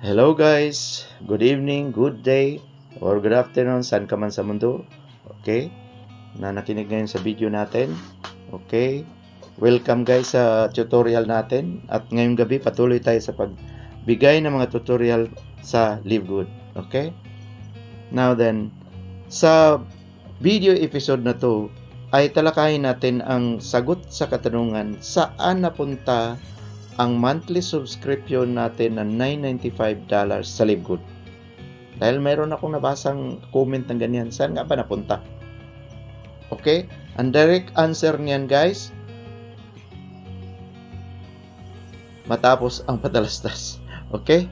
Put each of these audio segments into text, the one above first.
Hello guys, good evening, good day, or good afternoon, saan ka man sa mundo. Okay? Na nakinig ngayon sa video natin. Okay? Welcome guys sa tutorial natin. At ngayong gabi patuloy tayo sa pagbigay ng mga tutorial sa Live Good. Okay? Now then, sa video episode na to, ay talakayin natin ang sagot sa katanungan saan napunta ang monthly subscription natin na $995 sa Livegood. Dahil mayroon akong nabasang comment ng ganyan, saan nga ba napunta? Okay? Ang direct answer niyan guys, matapos ang padalastas. Okay?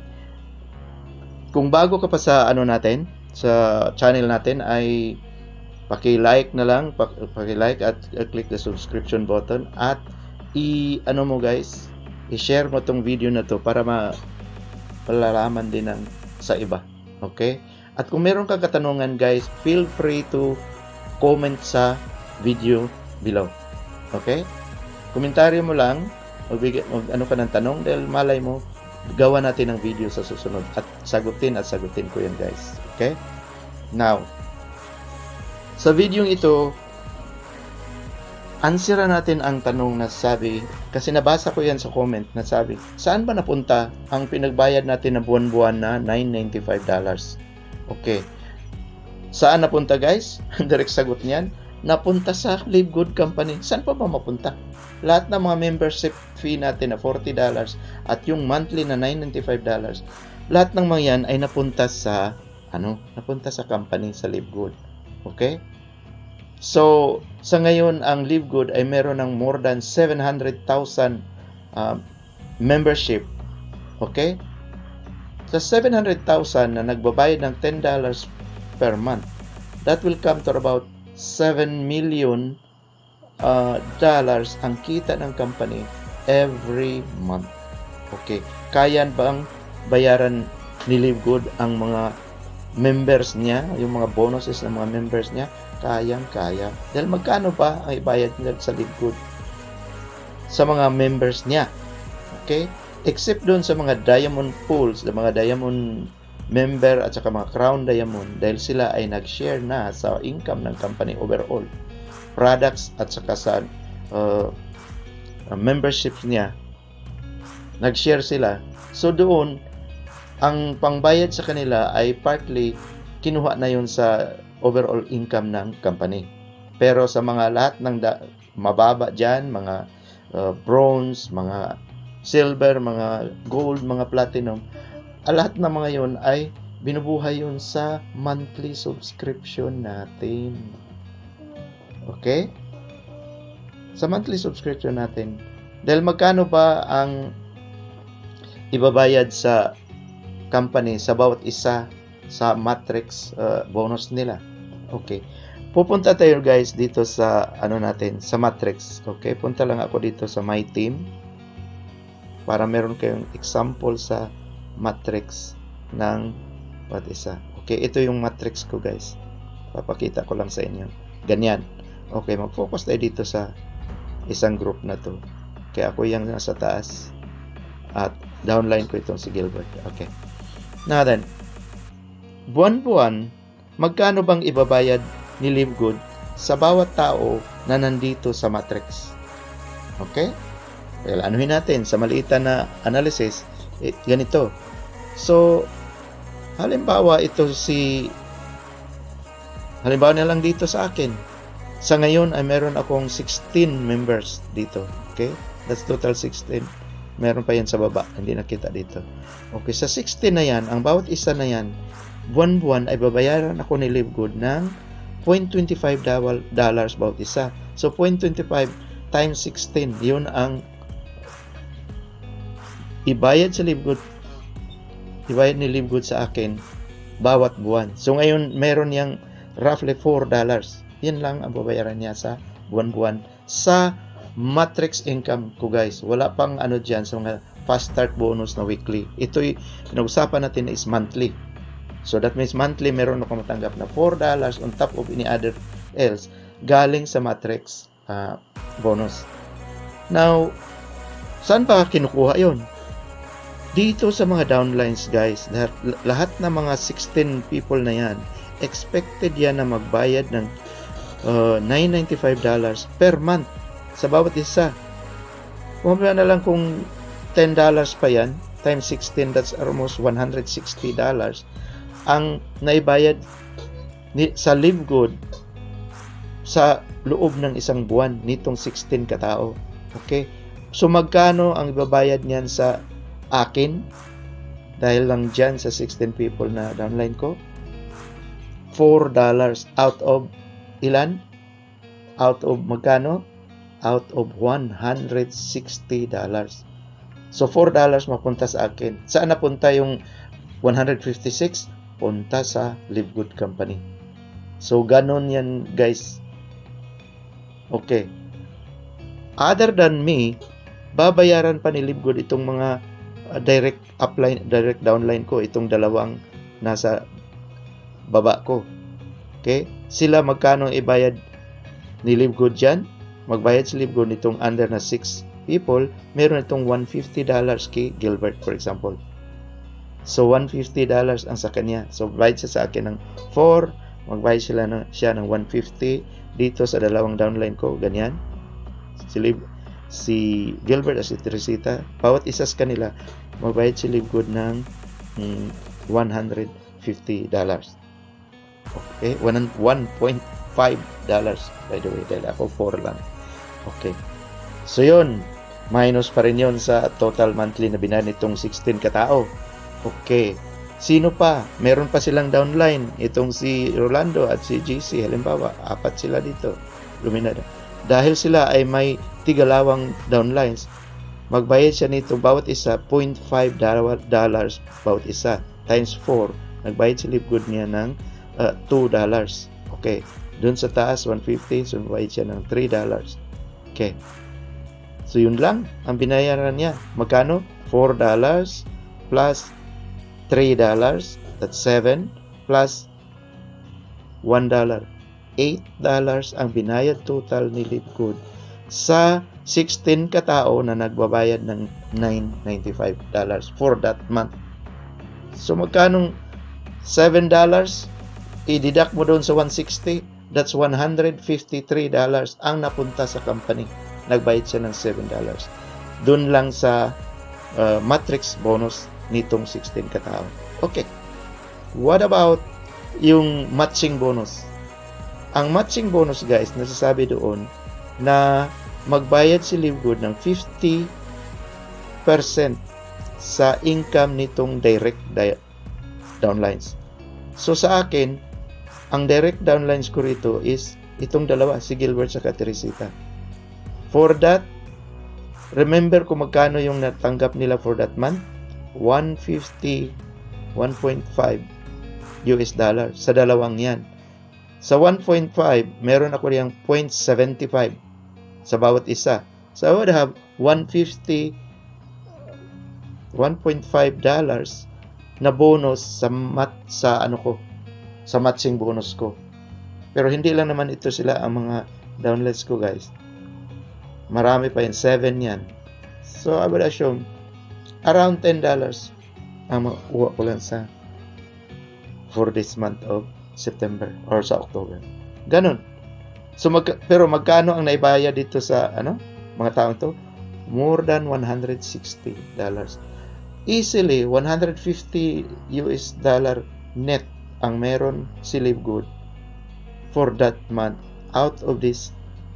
Kung bago ka pa sa ano natin, sa channel natin ay paki-like na lang, pak- paki-like at click the subscription button at i ano mo guys, i-share mo tong video na to para ma palalaman din ng sa iba. Okay? At kung meron kang katanungan guys, feel free to comment sa video below. Okay? Komentaryo mo lang, magbigay, mag, ano ka ng tanong dahil malay mo, gawa natin ng video sa susunod at sagutin at sagutin ko yan guys. Okay? Now, sa video ito, answera natin ang tanong na sabi, kasi nabasa ko yan sa comment na sabi, saan ba napunta ang pinagbayad natin na buwan-buwan na $995? Okay. Saan napunta guys? Ang direct sagot niyan, napunta sa Live Good Company. Saan pa ba mapunta? Lahat ng mga membership fee natin na $40 at yung monthly na $995, lahat ng mga yan ay napunta sa ano, napunta sa company sa Live Good. Okay? So, sa ngayon, ang Live Good ay meron ng more than 700,000 uh, membership. Okay? Sa 700,000 na nagbabayad ng $10 per month, that will come to about 7 million uh, dollars ang kita ng company every month. Okay. Kaya bang bayaran ni Live Good ang mga members niya, yung mga bonuses ng mga members niya? Kayang-kaya. Dahil magkano pa ang ibayad nila sa Live Good sa mga members niya? Okay? Except doon sa mga diamond pools, sa mga diamond member at saka mga crown diamond dahil sila ay nag-share na sa income ng company overall products at saka sa uh, uh, memberships niya nag-share sila so doon ang pangbayad sa kanila ay partly kinuha na yun sa overall income ng company pero sa mga lahat ng da- mababa dyan mga uh, bronze mga silver mga gold mga platinum ang lahat ng mga yon ay binubuhay yun sa monthly subscription natin. Okay? Sa monthly subscription natin. Dahil magkano ba ang ibabayad sa company sa bawat isa sa matrix uh, bonus nila. Okay. Pupunta tayo guys dito sa ano natin, sa matrix. Okay? Punta lang ako dito sa my team para meron kayong example sa matrix ng bawat isa. Okay, ito yung matrix ko guys. Papakita ko lang sa inyo. Ganyan. Okay, mag-focus tayo dito sa isang group na to. Kaya ako yung nasa taas. At downline ko itong si Gilbert. Okay. Now then, buwan-buwan, magkano bang ibabayad ni Live Good sa bawat tao na nandito sa matrix? Okay? Well, anuhin natin sa maliitan na analysis, eh, ganito. So, halimbawa ito si halimbawa na lang dito sa akin. Sa ngayon ay meron akong 16 members dito. Okay? That's total 16. Meron pa yan sa baba. Hindi nakita dito. Okay, sa 16 na yan, ang bawat isa na yan, buwan-buwan ay babayaran ako ni Live Good ng 0.25 doll- dollars bawat isa. So, 0.25 times 16, yun ang ibayad sa Live Good ibayad ni Live Good sa akin bawat buwan. So ngayon meron yang roughly 4 dollars. Yan lang ang babayaran niya sa buwan-buwan sa matrix income ko guys. Wala pang ano diyan sa mga fast start bonus na weekly. Ito pinag-usapan natin is monthly. So that means monthly meron ako matanggap na 4 dollars on top of any other else galing sa matrix uh, bonus. Now, saan pa kinukuha yon? Dito sa mga downlines guys, lahat, lahat ng mga 16 people na yan, expected yan na magbayad ng uh, $995 per month sa bawat isa. Kumapila na lang kung $10 pa yan, times 16, that's almost $160 ang naibayad ni, sa live good sa loob ng isang buwan nitong 16 katao. Okay? So magkano ang ibabayad niyan sa akin dahil lang dyan sa 16 people na downline ko? $4 out of ilan? Out of magkano? Out of $160. So $4 mapunta sa akin. Saan napunta yung 156? Punta sa Live Good Company. So ganon yan guys. Okay. Other than me, babayaran pa ni Live Good itong mga uh, direct upline, direct downline ko, itong dalawang nasa baba ko. Okay? Sila magkano ibayad ni Live Good dyan? Magbayad si Live Good nitong under na 6 people, meron itong $150 kay Gilbert for example. So $150 ang sa kanya. So bayad siya sa akin ng 4, magbayad sila ng, siya ng 150 dito sa dalawang downline ko, ganyan. Si, Liv, si Gilbert at si Teresita, bawat isa sa kanila, magbayad si Live Good ng mm, $150. Okay, 1.5 dollars by the way, dahil ako 4 lang. Okay. So yun, minus pa rin yun sa total monthly na binayad nitong 16 katao. Okay. Sino pa? Meron pa silang downline. Itong si Rolando at si GC. Halimbawa, apat sila dito. Luminada. Dahil sila ay may tigalawang downlines, magbayad siya nito bawat isa 0.5 dollars bawat isa times 4 nagbayad si Livegood niya ng uh, 2 dollars okay doon sa taas 150 so siya ng 3 dollars okay so yun lang ang binayaran niya magkano 4 dollars plus 3 dollars that's 7 plus 1 dollar 8 dollars ang binayad total ni Livegood sa 16 katao na nagbabayad ng 995 dollars for that month. So magkano 7 dollars i-deduct mo doon sa 160, that's 153 dollars ang napunta sa company. Nagbayad siya ng 7 dollars. Doon lang sa uh, matrix bonus nitong 16 katao. Okay. What about yung matching bonus? Ang matching bonus guys, nasasabi doon na magbayad si Livegood ng 50% sa income nitong direct di- downlines. So sa akin, ang direct downlines ko rito is itong dalawa, si Gilbert sa Teresita. For that, remember kung magkano yung natanggap nila for that month? 150, 1.5 US dollar sa dalawang yan. Sa 1.5, meron ako riyang 0.75 sa bawat isa. So I would have 150 1.5 dollars na bonus sa mat sa ano ko sa matching bonus ko. Pero hindi lang naman ito sila ang mga downloads ko guys. Marami pa yan, 7 yan. So I would assume around 10 dollars ang makuha ko lang sa for this month of September or sa October. Ganon. So mag, pero magkano ang naibaya dito sa ano mga taong to? More than 160 dollars. Easily 150 US dollar net ang meron si Livegood for that month out of this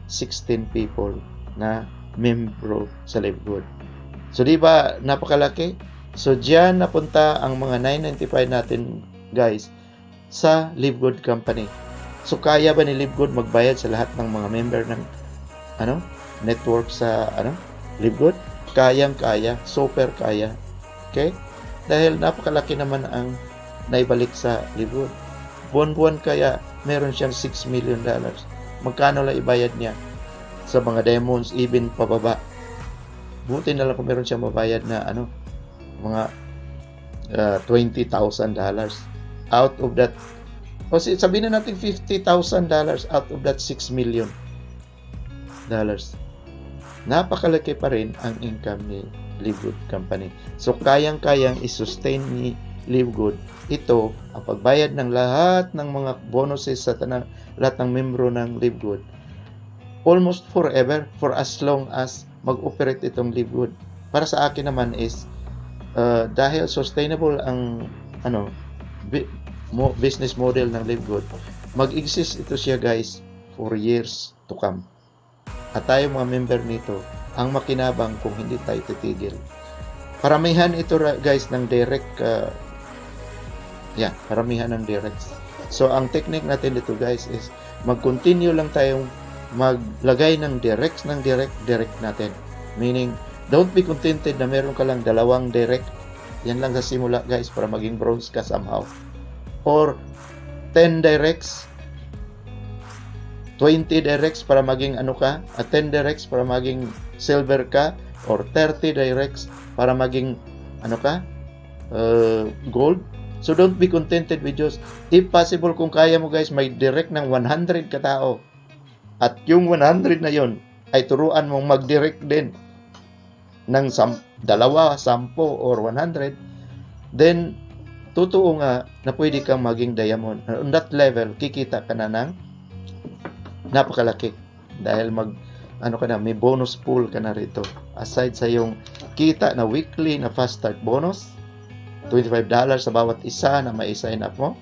16 people na membro sa Livegood. So di ba napakalaki? So diyan napunta ang mga 995 natin guys sa Livegood Company. So kaya ba ni Livegood magbayad sa lahat ng mga member ng ano network sa ano Livegood? Kayang kaya, super kaya. Okay? Dahil napakalaki naman ang naibalik sa Livegood. Buwan-buwan kaya meron siyang 6 million dollars. Magkano lang ibayad niya sa mga demons even pababa. Buti na lang kung meron siyang mabayad na ano mga uh, 20,000 dollars out of that o sabihin na natin $50,000 out of that 6 million dollars. Napakalaki pa rin ang income ni Livegood Company. So, kayang-kayang i-sustain ni Livegood ito ang pagbayad ng lahat ng mga bonuses sa tanang, lahat ng membro ng Livegood almost forever for as long as mag-operate itong Livegood. Para sa akin naman is uh, dahil sustainable ang ano bi- mo, business model ng Livegood, mag-exist ito siya guys for years to come. At tayo mga member nito, ang makinabang kung hindi tayo titigil. Paramihan ito guys ng direct uh, yeah, paramihan ng direct. So ang technique natin dito guys is mag-continue lang tayong maglagay ng direct ng direct direct natin. Meaning, don't be contented na meron ka lang dalawang direct. Yan lang sa simula guys para maging bronze ka somehow. Or 10 directs 20 directs para maging ano ka, at 10 directs para maging silver ka, or 30 directs para maging ano ka, uh, gold. So don't be contented with just, if possible kung kaya mo guys, may direct ng 100 katao. At yung 100 na yon ay turuan mong mag-direct din ng sam dalawa, sampo, or 100, then totoo nga na pwede kang maging diamond. On that level, kikita ka na ng napakalaki. Dahil mag ano ka na may bonus pool ka na rito. Aside sa yung kita na weekly na fast start bonus $25 sa bawat isa na may sign up mo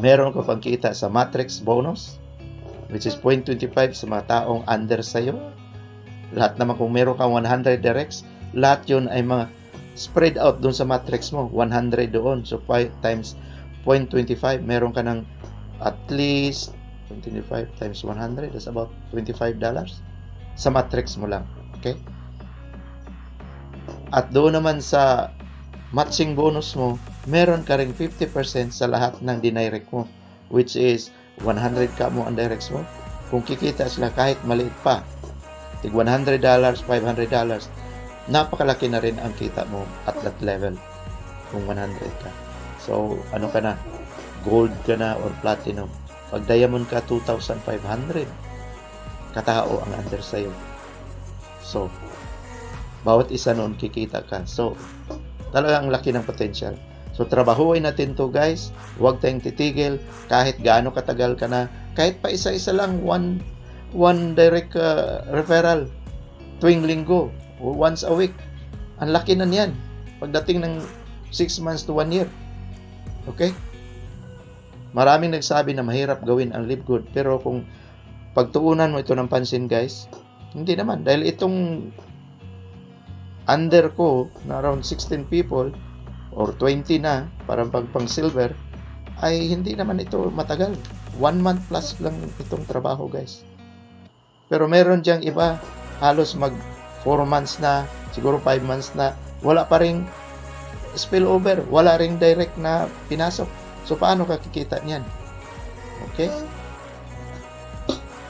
meron ka pang kita sa matrix bonus which is 0.25 sa mga taong under sa'yo. Lahat naman kung meron kang 100 directs lahat yun ay mga spread out doon sa matrix mo. 100 doon. So 5 times 0.25 meron ka ng at least 25 times 100 that's about 25 dollars sa matrix mo lang. Okay? At doon naman sa matching bonus mo meron ka ring 50% sa lahat ng dinirect mo which is 100 ka mo ang directs mo kung kikita sila kahit maliit pa tig 100 dollars 500 dollars napakalaki na rin ang kita mo at that level kung 100 ka so ano ka na gold ka na or platinum pag diamond ka, 2,500 katao ang under sa'yo. So, bawat isa noon kikita ka. So, talagang laki ng potential. So, trabahuin natin to guys. Huwag tayong titigil. Kahit gaano katagal ka na. Kahit pa isa-isa lang, one, one direct uh, referral tuwing linggo once a week. Ang laki na niyan. Pagdating ng 6 months to 1 year. Okay? Maraming nagsabi na mahirap gawin ang live good pero kung pagtuunan mo ito ng pansin guys, hindi naman dahil itong under ko na around 16 people or 20 na para pag pang silver ay hindi naman ito matagal. One month plus lang itong trabaho guys. Pero meron diyang iba halos mag 4 months na, siguro 5 months na, wala pa ring spillover, wala ring direct na pinasok. So, paano ka kikita niyan? Okay?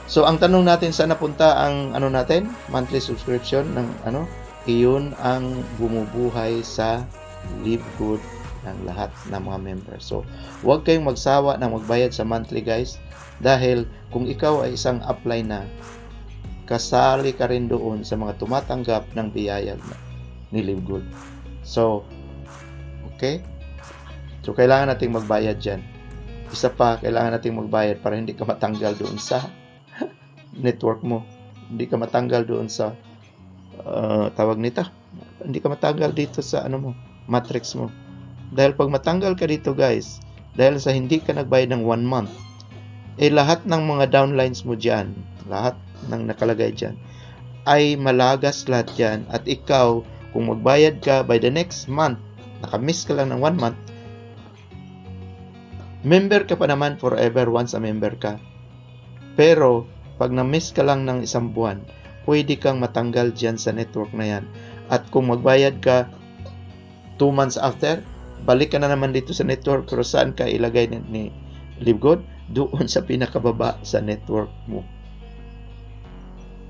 So, ang tanong natin, saan napunta ang ano natin? Monthly subscription ng ano? Iyon ang bumubuhay sa Live Good ng lahat ng mga members. So, huwag kayong magsawa na magbayad sa monthly guys dahil kung ikaw ay isang upline na kasali ka rin doon sa mga tumatanggap ng biyaya ni Live Good. So, okay? So, kailangan nating magbayad dyan. Isa pa, kailangan nating magbayad para hindi ka matanggal doon sa network mo. Hindi ka matanggal doon sa uh, tawag nito. Hindi ka matanggal dito sa ano mo, matrix mo. Dahil pag matanggal ka dito guys, dahil sa hindi ka nagbayad ng one month, eh lahat ng mga downlines mo dyan, lahat ng nakalagay dyan, ay malagas lahat dyan. At ikaw, kung magbayad ka by the next month, nakamiss ka lang ng one month, member ka pa naman forever once a member ka. Pero, pag na-miss ka lang ng isang buwan, pwede kang matanggal dyan sa network na yan. At kung magbayad ka 2 months after, balik ka na naman dito sa network kung saan ka ilagay ni, ni LiveGod, doon sa pinakababa sa network mo.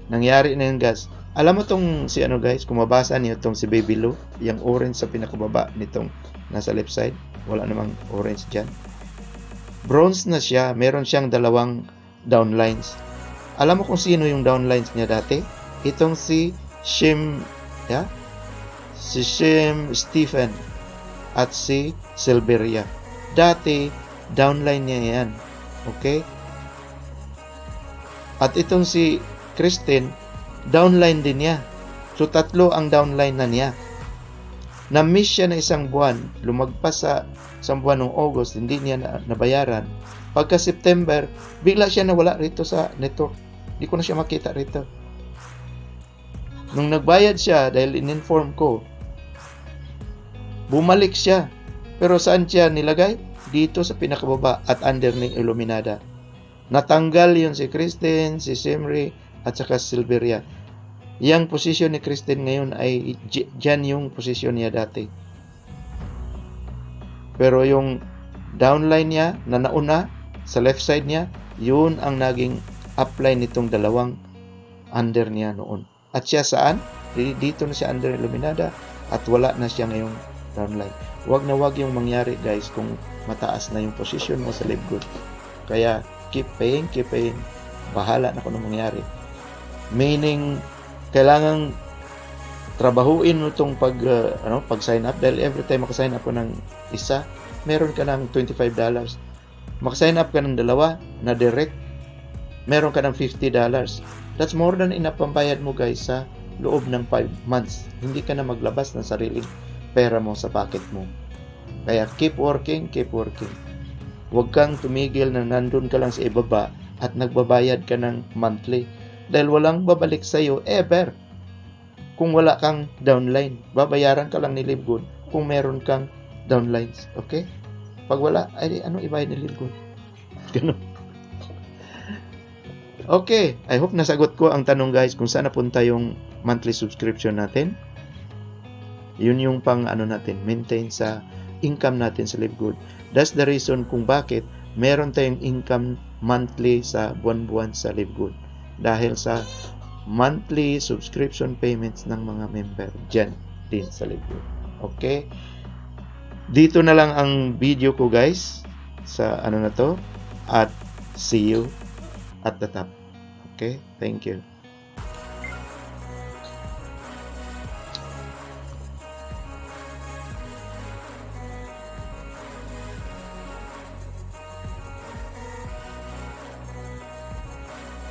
Nangyari na yung gas. Alam mo tong si ano guys, kung mabasa niyo tong si Baby Lou, yung orange sa pinakababa nitong nasa left side, wala namang orange dyan. Bronze na siya, meron siyang dalawang downlines. Alam mo kung sino yung downlines niya dati? Itong si Shim Yeah? Si Shim Stephen at si Silveria. Dati, downline niya yan. Okay? At itong si Christine, downline din niya. So, tatlo ang downline na niya. Na-miss siya na isang buwan, lumagpas sa isang buwan ng August, hindi niya na, nabayaran. Pagka September, bigla siya nawala rito sa network. Hindi ko na siya makita rito. Nung nagbayad siya, dahil in-inform ko, bumalik siya. Pero saan siya nilagay? Dito sa pinakababa at under ni Illuminada. Natanggal yun si Kristen, si Simri, at saka si Silveria. Yang posisyon ni Kristen ngayon ay dyan yung posisyon niya dati. Pero yung downline niya na nauna sa left side niya, yun ang naging upline nitong dalawang under niya noon. At siya saan? Di- Dito na siya under Illuminada at wala na siya ngayong downline. Huwag na huwag yung mangyari guys kung mataas na yung position mo sa live good. Kaya keep paying, keep paying. Bahala na kung ano mangyari. Meaning, kailangan trabahuin mo itong pag, uh, ano, pag sign up dahil every time makasign up ko ng isa, meron ka ng $25. Makasign up ka ng dalawa na direct, meron ka ng $50. That's more than enough pambayad mo guys sa loob ng 5 months. Hindi ka na maglabas ng sariling pera mo sa pocket mo. Kaya keep working, keep working. Huwag kang tumigil na nandun ka lang sa ibaba at nagbabayad ka ng monthly. Dahil walang babalik sa'yo ever. Kung wala kang downline, babayaran ka lang ni Livegood kung meron kang downlines. Okay? Pag wala, ay ano ibayad ni Livegood? Ganun. Okay, I hope nasagot ko ang tanong guys kung saan napunta yung monthly subscription natin. Yun yung pang ano natin, maintain sa income natin sa Livegood. That's the reason kung bakit meron tayong income monthly sa buwan-buwan sa Livegood. Dahil sa monthly subscription payments ng mga member dyan din sa Livegood. Okay? Dito na lang ang video ko guys sa ano na to at see you at the top. Okay? Thank you.